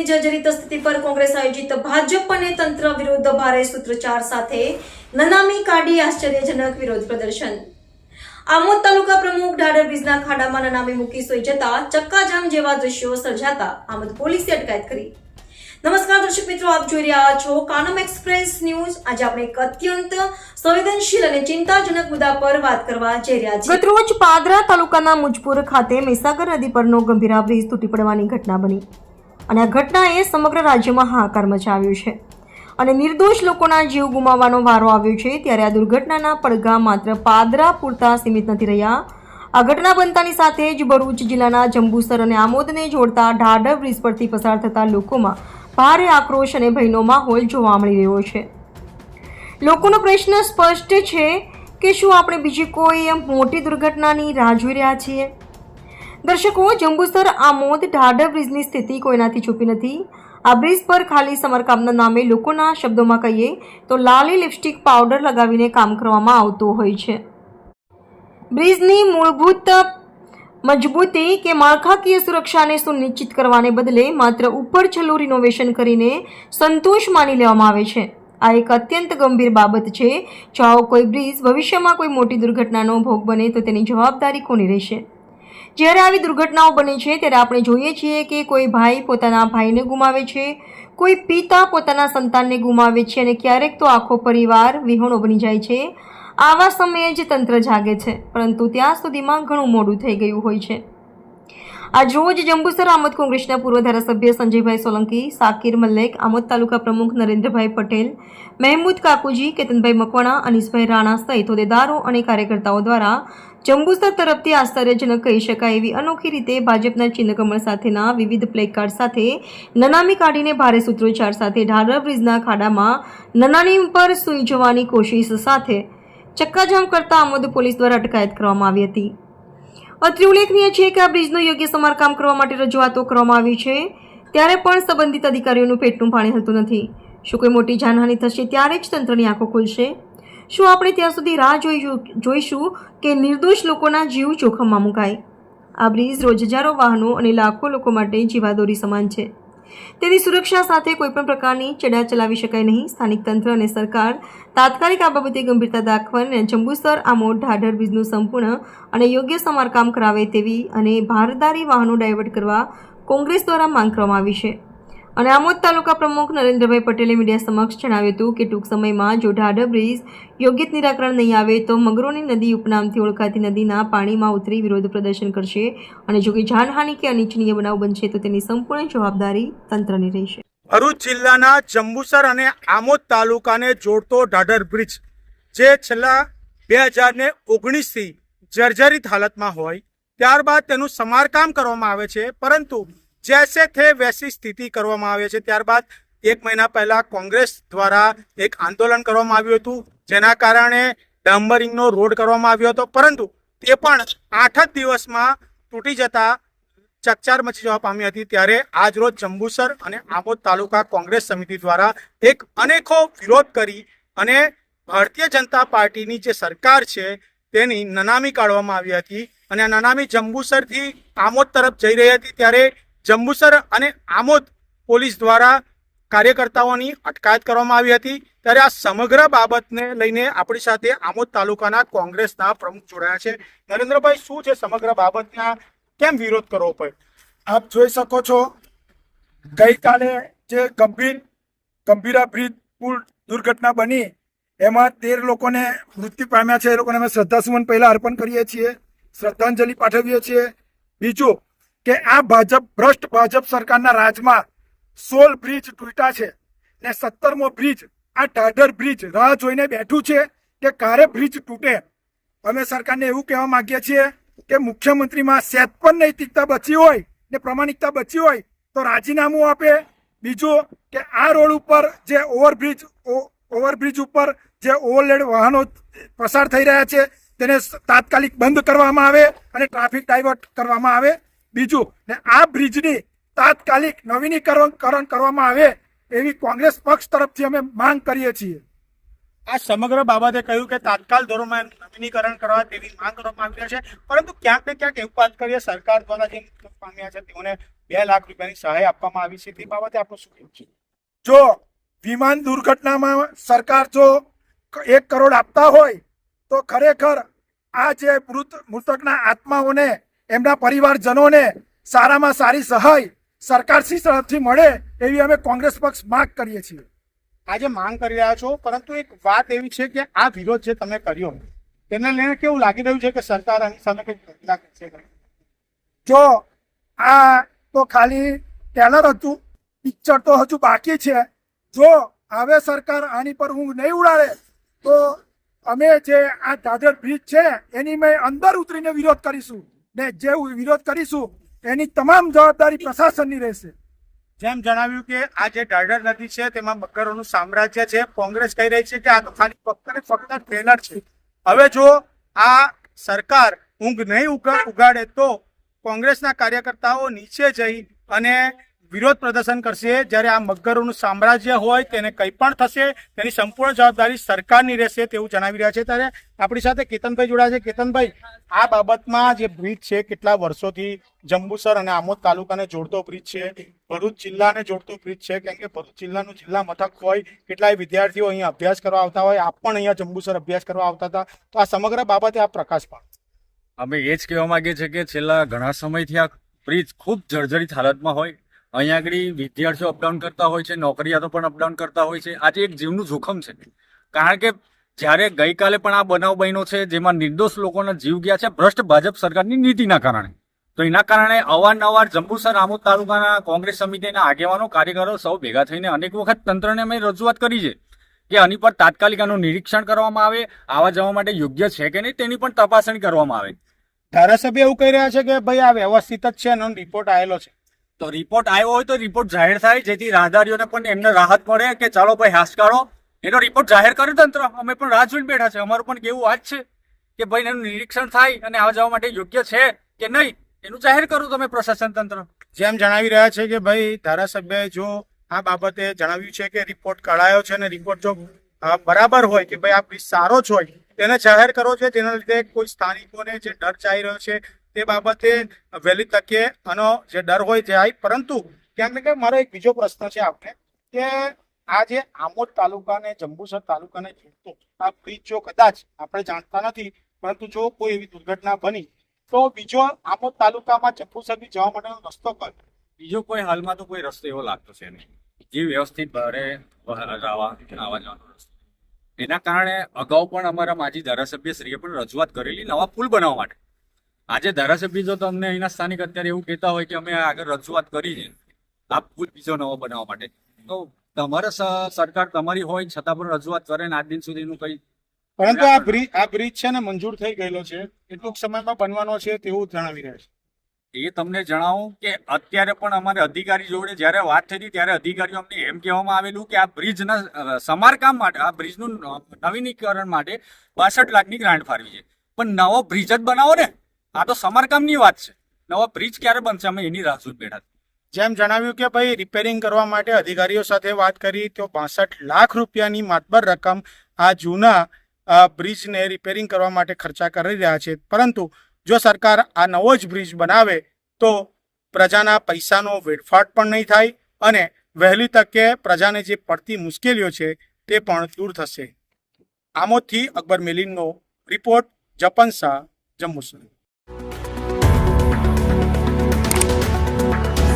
બ્રિજની જર્જરિત સ્થિતિ પર કોંગ્રેસ આયોજિત ભાજપ અને તંત્ર વિરુદ્ધ ભારે સૂત્રોચ્ચાર સાથે નનામી કાઢી આશ્ચર્યજનક વિરોધ પ્રદર્શન. આમોદ તાલુકા પ્રમુખ ઢાડર બ્રિજના ખાડામાં નનામી મૂકી સોઈ જતા ચક્કાજામ જેવા દ્રશ્યો સર્જાતા આમોદ પોલીસે અટકાયત કરી. નમસ્કાર દર્શક મિત્રો, આપ જોઈ રહ્યા છો કાનમ એક્સપ્રેસ ન્યૂઝ. આજે આપણે એક અત્યંત સંવેદનશીલ અને ચિંતાજનક મુદ્દા પર વાત કરવા જઈ રહ્યા છીએ. ગતરોજ પાદરા તાલુકાના મુજપુર ખાતે મહીસાગર નદી પરનો ગંભીરા બ્રિજ તૂટી પડવાની ઘટના બની. અને આ ઘટનાએ સમગ્ર રાજ્યમાં હાહાકાર મચાવ્યો છે. અને નિર્દોષ લોકોના જીવ ગુમાવવાનો વારો આવ્યો છે ત્યારે આ દુર્ઘટનાના પડઘા માત્ર પાદરા પૂરતા સીમિત નથી રહ્યા. આ ઘટના બનતાની સાથે જ ભરૂચ જિલ્લાના જંબુસર અને આમોદને જોડતા ઢાઢર બ્રિજ પરથી પસાર થતા લોકોમાં ભારે આક્રોશ અને ભયનો માહોલ જોવા મળી રહ્યો છે. લોકોનો પ્રશ્ન સ્પષ્ટ છે કે શું આપણે બીજી કોઈ એમ મોટી દુર્ઘટનાની રાહ જોઈ રહ્યા છીએ? દર્શકો, જંબુસર, આમોદ ઢાઢર બ્રિજની સ્થિતિ કોઈનાથી છુપી નથી. આ બ્રિજ પર ખાલી સમારકામના નામે લોકોના શબ્દોમાં કહીએ તો લાલી લિપસ્ટિક પાવડર લગાવીને કામ કરવામાં આવતું હોય છે. બ્રિજની મૂળભૂત મજબૂતી કે માળખાકીય સુરક્ષાને સુનિશ્ચિત કરવાને બદલે માત્ર ઉપર છેલ્લું રિનોવેશન કરીને સંતોષ માની લેવામાં આવે છે. આ એક અત્યંત ગંભીર બાબત છે. જો કોઈ બ્રિજ ભવિષ્યમાં કોઈ મોટી દુર્ઘટનાનો ભોગ બને તો તેની જવાબદારી કોની રહેશે? જ્યારે આવી દુર્ઘટનાઓ બને છે, ત્યારે આપણે જોઈએ છીએ કે કોઈ ભાઈ પોતાના ભાઈને ગુમાવે છે, કોઈ પિતા પોતાના સંતાનને ગુમાવે છે અને ક્યારેક તો આખો પરિવાર વિહોણો બની જાય છે. આવા સમયે જ તંત્ર જાગે છે, પરંતુ ત્યાં સુધીમાં ઘણું મોડું થઈ ગયું હોય છે. આજ રોજ જંબુસર આમોદ કોંગ્રેસના પૂર્વ ધારાસભ્ય સંજયભાઈ સોલંકી, સાકીર મલ્લેક, આમોદ તાલુકા પ્રમુખ નરેન્દ્રભાઈ પટેલ, મહેમૂદ કાકુજી, કેતનભાઈ મકવાણા અનીસભાઈ રાણા સહિત હોદ્દેદારો અને કાર્યકર્તાઓ દ્વારા જંબુસર તરફથી આશ્ચર્યજનક કહી શકાય એવી અનોખી રીતે ભાજપના ચિહ્નકમળ સાથેના વિવિધ પ્લેકાર્ડ સાથે નનામી કાઢીને ભારે સૂત્રોચ્ચાર સાથે ઢારર બ્રિજના ખાડામાં નનાની પર સૂઈ જવાની કોશિશ સાથે ચક્કાજામ કરતા આમોદ પોલીસ દ્વારા અટકાયત કરવામાં આવી હતી. અત્રે ઉલ્લેખનીય છે કે આ બ્રિજનું યોગ્ય સમારકામ કરવા માટે રજૂઆતો કરવામાં આવી છે. ત્યારે પણ સંબંધિત અધિકારીઓનું પેટનું પાણી હલતું નથી. શું કોઈ મોટી જાનહાનિ થશે ત્યારે જ તંત્રની આંખો ખુલશે? શું આપણે ત્યાં સુધી રાહ જોઈશું જોઈશું કે નિર્દોષ લોકોના જીવ જોખમમાં મુકાય? આ બ્રિજ રોજ હજારો વાહનો અને લાખો લોકો માટે જીવાદોરી સમાન છે. તેની સુરક્ષા સાથે કોઈપણ પ્રકારની ચડા ચલાવી શકાય નહીં. સ્થાનિક તંત્ર અને સરકાર તાત્કાલિક આ બાબતે ગંભીરતા દાખવા અને જંબુસર, આમોદ, ઢાઢર બ્રિજનું સંપૂર્ણ અને યોગ્ય સમારકામ કરાવે તેવી અને ભારદારી વાહનો ડાયવર્ટ કરવા કોંગ્રેસ દ્વારા માંગ કરવામાં આવી છે. અને આમોદ તાલુકા પ્રમુખ નરેન્દ્રભાઈ પટેલે મીડિયા સમક્ષ જણાવ્યું હતું કે ટૂંક સમયમાં જો ઢાઢર બ્રિજ યોગ્ય નિરાકરણ નહીં આવે તો મગરોની નદી ઉપનામથી ઓળખાતી નદીના પાણીમાં ઉતરી વિરોધ પ્રદર્શન કરશે અને જો કે જાનહાનિ કે અનિચ્છનીય બનાવ બનશે તો તેની સંપૂર્ણ જવાબદારી તંત્રની રહેશે. ભરૂચ જિલ્લાના જંબુસર અને આમોદ તાલુકાને જોડતો ઢાઢર બ્રિજ, જે છેલ્લા બે હજાર ને ઓગણીસથી જર્જરિત હાલતમાં હોય, ત્યારબાદ તેનું સમારકામ કરવામાં આવે છે, પરંતુ જૈસે થે વૈસી સ્થિતિ કરવામાં આવે છે. ત્યારબાદ એક મહિના પહેલા કોંગ્રેસ દ્વારા એક આંદોલન કરવામાં આવ્યું હતું, જેના કારણે ડામ્બરિંગનો રોડ કરવામાં આવ્યો હતો. પરંતુ તે પણ આઠ જ દિવસમાં તૂટી જતા ચકચાર મચી જવા પામી હતી. ત્યારે આજ રોજ જંબુસર અને આમોદ તાલુકા કોંગ્રેસ સમિતિ દ્વારા એક અનેકો વિરોધ કરી અને ભારતીય જનતા પાર્ટીની જે સરકાર છે તેની નનામી કાઢવામાં આવી હતી. અને આ નનામી જંબુસરથી આમોદ તરફ જઈ રહી હતી. ત્યારે જંબુસર અને આમોદ પોલીસ દ્વારા કાર્યકર્તાઓની અટકાયત કરવામાં આવી હતી. ત્યારે આ સમગ્ર બાબતને લઈને આપણી સાથે આમોદ તાલુકાના કોંગ્રેસના પ્રમુખ જોડાયા છે. નરેન્દ્રભાઈ, શું છે સમગ્ર બાબતના કેમ વિરોધ કરવો પડે આપ જોઈ શકો છો, ગઈકાલે જે ગંભીર ગંભીરા બ્રિજ પુલ દુર્ઘટના બની, એમાં તેર લોકોને મૃત્યુ પામ્યા છે. એ લોકોને અમે શ્રદ્ધાસુમન પહેલાં અર્પણ કરીએ છીએ, શ્રદ્ધાંજલિ પાઠવીએ છીએ. બીજું કે આ ભાજપ, ભ્રષ્ટ ભાજપ સરકારના રાજમાં સોલ બ્રિજ તૂટ્યા છે ને સત્તરમો બ્રિજ, આ ઢાઢર બ્રિજ, રાહ જોઈને બેઠું છે કે ક્યારે બ્રિજ તૂટે. અમે સરકારને એવું કહેવા માંગીએ છીએ કે મુખ્યમંત્રીમાં સેજ પણ નૈતિકતા બચી હોય ને પ્રમાણિકતા બચી હોય તો રાજીનામું આપે. બીજું કે આ રોડ ઉપર જે ઓવરબ્રિજ ઓવરબ્રિજ ઉપર જે ઓવરલેડ વાહનો પસાર થઈ રહ્યા છે તેને તાત્કાલિક બંધ કરવામાં આવે અને ટ્રાફિક ડાયવર્ટ કરવામાં આવે. બીજું ને આ બ્રિજની તાત્કાલિક નવીનીકરણ કરણ કરવામાં આવે એવી કોંગ્રેસ પક્ષ તરફથી અમે માંગ કરીએ છીએ. આ સમગ્ર બાબતે કહ્યું કે તાત્કાલ ધોરણમાં નવીનીકરણ કરવા તેવી માંગ કરવામાં આવી છે પરંતુ ક્યાંક ને ક્યાંક એવું વાત કરીએ સરકાર દ્વારા જે પામ્યા છે તેઓને બે લાખ રૂપિયાની સહાય આપવામાં આવી છે તે બાબતે આપણું શું કહેવું છે? જો વિમાન દુર્ઘટનામાં સરકાર જો એક કરોડ આપતા હોય તો ખરેખર આ જે મૃત મૃતકના આત્માઓને એમના પરિવારજનોને સારામાં સારી સહાય સરકારશ્રી તરફથી મળે એવી અમે કોંગ્રેસ પક્ષ માંગ કરીએ છીએ. આજે માંગ કરી રહ્યા છો પરંતુ એક વાત એવી છે કે આ વિરોધ જે તમે કર્યો તેને લઈને કેવું લાગી રહ્યું છે કે સરકાર આની સામે કંઈક છે? જો આ તો ખાલી ટેલર હતું પિક્ચર તો હજુ બાકી છે. જો હવે સરકાર આની પર ઊંઘ નહીં ઉડાડે તો અમે જે આ દાદર બ્રિજ છે એની મેં અંદર ઉતરીને વિરોધ કરીશું. ને જે વિરોધ કરીશું, એની તમામ જવાબદારી પ્રશાસનની રહેશે. જેમ જણાવ્યું કે આ જે ડાઢર નદી છે, તેમાં બકરોનું સામ્રાજ્ય છે, કોંગ્રેસ કહી રહી છે કે આ તો ખાલી ફક્ત ફક્ત ટ્રેલર છે. હવે જો આ સરકાર ઊંઘ નહીં ઉગા- ઉગાડે તો કોંગ્રેસના કાર્યકર્તાઓ નીચે જઈ અને વિરોધ પ્રદર્શન કરશે. જ્યારે આ મગરોનું સામ્રાજ્ય હોય તેને કંઈ પણ થશે, તેની સંપૂર્ણ જવાબદારી સરકારની રહેશે તેવું જણાવી રહ્યા છે. ત્યારે આપણી સાથે કેતનભાઈ જોડાયા છે. કેતનભાઈ, આ બાબતમાં જે બ્રિજ છે, કેટલા વર્ષોથી જંબુસર અને આમોદ તાલુકાને જોડતો બ્રિજ છે, ભરૂચ જિલ્લાને જોડતો બ્રિજ છે, કેમ કે ભરૂચ જિલ્લાનું જિલ્લા મથક હોય, કેટલાય વિદ્યાર્થીઓ અહીંયા અભ્યાસ કરવા આવતા હોય, આપ પણ અહીંયા જંબુસર અભ્યાસ કરવા આવતા હતા. તો આ સમગ્ર બાબતે આ પ્રકાશ પાડો. અમે એ જ કહેવા માંગીએ છીએ કે છેલ્લા ઘણા સમયથી આ બ્રિજ ખૂબ જર્જરિત હાલતમાં હોય અહીંયા આગળ વિદ્યાર્થીઓ અપડાઉન કરતા હોય છે, નોકરિયાતો પણ અપડાઉન કરતા હોય છે. આજે એક જીવનું જોખમ છે. કારણ કે જ્યારે ગઈકાલે પણ આ બનાવ બન્યો છે, જેમાં નિર્દોષ લોકોના જીવ ગયા છે, ભ્રષ્ટ ભાજપ સરકારની નીતિના કારણે. તો એના કારણે અવારનવાર જંબુસર આમોદ તાલુકાના કોંગ્રેસ સમિતિના આગેવાનો, કાર્યકરો સૌ ભેગા થઈને અનેક વખત તંત્રને અમે રજૂઆત કરી છે કે આની પર તાત્કાલિક આનું નિરીક્ષણ કરવામાં આવે, આવા જવા માટે યોગ્ય છે કે નહીં તેની પણ તપાસણી કરવામાં આવે. ધારાસભ્ય એવું કહી રહ્યા છે કે, ભાઈ, આ વ્યવસ્થિત જ છે, એનો રિપોર્ટ આવેલો છે. તો રિપોર્ટ આવ્યો હોય તો રિપોર્ટ જાહેર થાય, જેથી રાહદારીઓને પણ એમને રાહત મળે કે ચાલો ભાઈ હાશકાળો એનો રિપોર્ટ જાહેર કરે તંત્ર અમે પણ રાહ જોઈને બેઠા છે અમારું પણ કેવું વાત છે કે ભાઈ એનું નિરીક્ષણ થાય અને આવવા જવા માટે યોગ્ય છે કે નહીં, એનું જાહેર કરો તમે પ્રશાસન તંત્ર. જેમ જણાવી રહ્યા છે કે ભાઈ ધારાસભ્યએ જો આ બાબતે જણાવ્યું છે કે રિપોર્ટ કઢાયો છે અને રિપોર્ટ જો બરાબર હોય કે ભાઈ આ સારો જ હોય તેને જાહેર કરો છે, તેના લીધે કોઈ સ્થાનિકોને જે ડર ચાઈ રહ્યો છે તે બાબતે વહેલી તકે આનો જે ડર હોય જાય પરંતુ ક્યાંક ને ક્યાંક મારો એક બીજો પ્રશ્ન છે આપને, કે આ જે આમોદ તાલુકાને જંબુસર તાલુકાને જોડતો આ બ્રિજ જો કદાચ આપણે જાણતા નથી, પરંતુ જો કોઈ એવી દુર્ઘટના બની, તો બીજો આમોદ તાલુકામાં જંબુસરથી જવા માટેનો રસ્તો કયો? બીજો કોઈ હાલમાં તો કોઈ રસ્તો એવો લાગતો છે નહીં. જે વ્યવસ્થિત ભારે આવવા જવાનો રસ્તો. એના કારણે અગાઉ પણ અમારા માજી ધારાસભ્યશ્રીએ પણ રજૂઆત કરેલી નવા પુલ બનાવવા માટે. આજે ધારાસભ્ય જો તમને અહીંના સ્થાનિક અત્યારે એવું કહેતા હોય કે અમે આગળ રજૂઆત કરી છે. આ પુલ બીજો નવો બનાવવા માટે. તો તમારા સરકાર તમારી હોય છતાં પણ રજૂઆત કરે ને આજ દિન સુધીનું કંઈ પરંતુ આ બ્રિજ આ બ્રિજ છે ને મંજૂર થઈ ગયેલો છે. ટૂંક સમયમાં બનવાનો છે તેવું જણાવી રહ્યા છે. એ તમને જણાવું કે અત્યારે પણ અમારે અધિકારી જોડે જ્યારે વાત થઈ હતી ત્યારે અધિકારીઓ અમને એમ કહેવામાં આવેલું કે આ બ્રિજના સમારકામ માટે આ બ્રિજનું નવીનીકરણ માટે બાસઠ લાખની ગ્રાન્ટ ફાળવી છે. પણ નવો બ્રિજ જ બનાવો ને. આ તો સમારકામની વાત છે. નવો બ્રિજ ક્યારે બનશે? અમે એની રાહ જોઈ બેઠા જેમ જણાવ્યું કે ભાઈ રિપેરિંગ કરવા માટે અધિકારીઓ સાથે વાત કરી, તો બાસઠ લાખ રૂપિયાની માતબર રકમ આ જૂના બ્રિજને રિપેરિંગ કરવા માટે ખર્ચા કરી રહ્યા છે. પરંતુ જો સરકાર આ નવો જ બ્રિજ બનાવે, તો પ્રજાના પૈસાનો વેડફાટ પણ નહીં થાય અને વહેલી તકે પ્રજાને જે પડતી મુશ્કેલીઓ છે, તે પણ દૂર થશે. આમોદથી અકબર મિલિનનો રિપોર્ટ, જપન Shah Jambusar